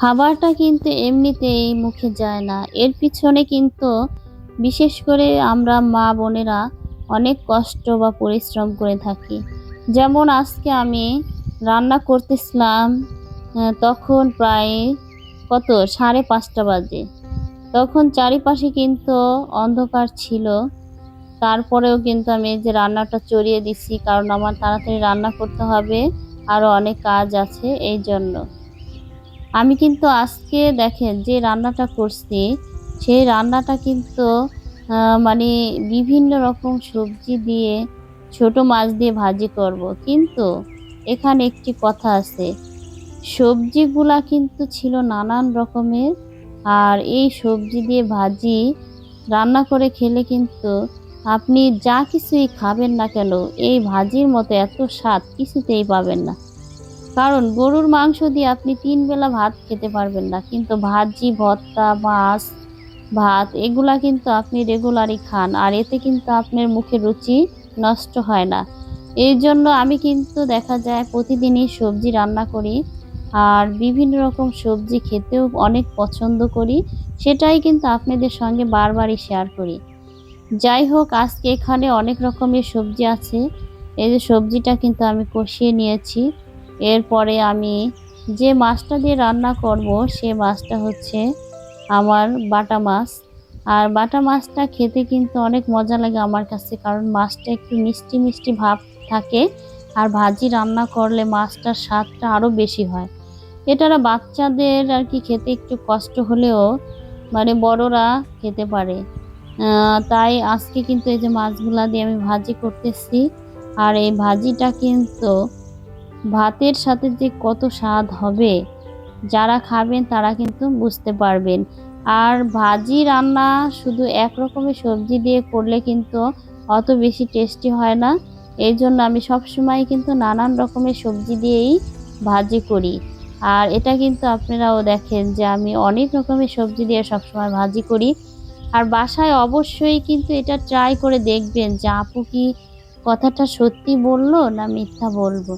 খাবারটা কিন্তু এমনিতেই মুখে যায় না। এর পিছনে কিন্তু বিশেষ করে আমরা মা বোনেরা অনেক কষ্ট বা পরিশ্রম করে থাকি। যেমন আজকে আমি রান্না করতেছিলাম তখন প্রায় কত? সাড়ে পাঁচটা বাজে। তখন চারিপাশে কিন্তু অন্ধকার ছিল। তারপরেও কিন্তু আমি যে রান্নাটা চড়িয়ে দিচ্ছি কারণ আমার তাড়াতাড়ি রান্না করতে হবে আরও অনেক কাজ আছে, এই জন্য। আমি কিন্তু আজকে দেখেন যে রান্নাটা করছি, সেই রান্নাটা কিন্তু মানে বিভিন্ন রকম সবজি দিয়ে ছোট মাছ দিয়ে ভাজি করব। কিন্তু এখানে একটি কথা আছে, সবজিগুলা কিন্তু ছিল নানান রকমের আর এই সবজি দিয়ে ভাজি, রান্না করে খেলে কিন্তু আপনি যা কিছুই খাবেন না কেন, এই ভাজির মতো এত স্বাদ কিছুতেই পাবেন না। কারণ গরুর মাংস দিয়ে আপনি তিন বেলা ভাত খেতে পারবেন না। কিন্তু ভাজি, ভর্তা, মাছ, ভাত, এগুলা কিন্তু আপনি রেগুলারই খান আর এতে কিন্তু আপনার মুখের রুচি নষ্ট হয় না। এই জন্য আমি কিন্তু দেখা যায় প্রতিদিনই সবজি রান্না করি আর বিভিন্ন রকম সবজি খেতেও অনেক পছন্দ করি। সেটাই কিন্তু আপনাদের সঙ্গে বারবারই শেয়ার করি। যাই হোক, আজকে এখানে অনেক রকমের সবজি আছে। এই যে সবজিটা কিন্তু আমি কষিয়ে নিয়েছি। এরপরে আমি যে মাছটা দিয়ে রান্না করব, সে মাছটা হচ্ছে আমার বাটা মাছ। আর বাটা মাছটা খেতে কিন্তু অনেক মজা লাগে আমার কাছে, কারণ মাছটা একটু মিষ্টি মিষ্টি ভাব থাকে আর ভাজি রান্না করলে মাছটার স্বাদটা আরও বেশি হয়। এটারা বাচ্চাদের আর কি খেতে একটু কষ্ট হলেও মানে বড়রা খেতে পারে। তাই আজকে কিন্তু এই যে মাছগুলা দিয়ে আমি ভাজি করতেছি। আর এই ভাজিটা কিন্তু ভাতের সাথে যে কত স্বাদ হবে, যারা খাবেন তারা কিন্তু বুঝতে পারবেন। আর ভাজি রান্না শুধু এক রকমের সবজি দিয়ে করলে কিন্তু অত বেশি টেস্টি হয় না। এই জন্য আমি সবসময় কিন্তু নানান রকমের সবজি দিয়েই ভাজি করি। আর এটা কিন্তু আপনারাও দেখেন যে আমি অনেক রকমের সবজি দিয়ে সবসময় ভাজি করি। আর বাসায় অবশ্যই কিন্তু এটা ট্রাই করে দেখবেন যে আপু কি কথাটা সত্যি বলল না মিথ্যা বলব।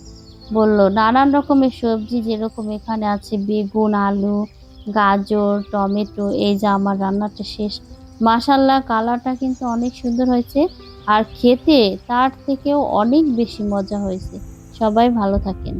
বলল, নানান রকমের সবজি যেরকম এখানে আছে, বেগুন, আলু, গাজর, টমেটো, এই যে আমার রান্নাটা শেষ। মাসাল্লাহ কালারটা কিন্তু অনেক সুন্দর হয়েছে আর খেতে তার থেকেও অনেক বেশি মজা হয়েছে। সবাই ভালো থাকেন।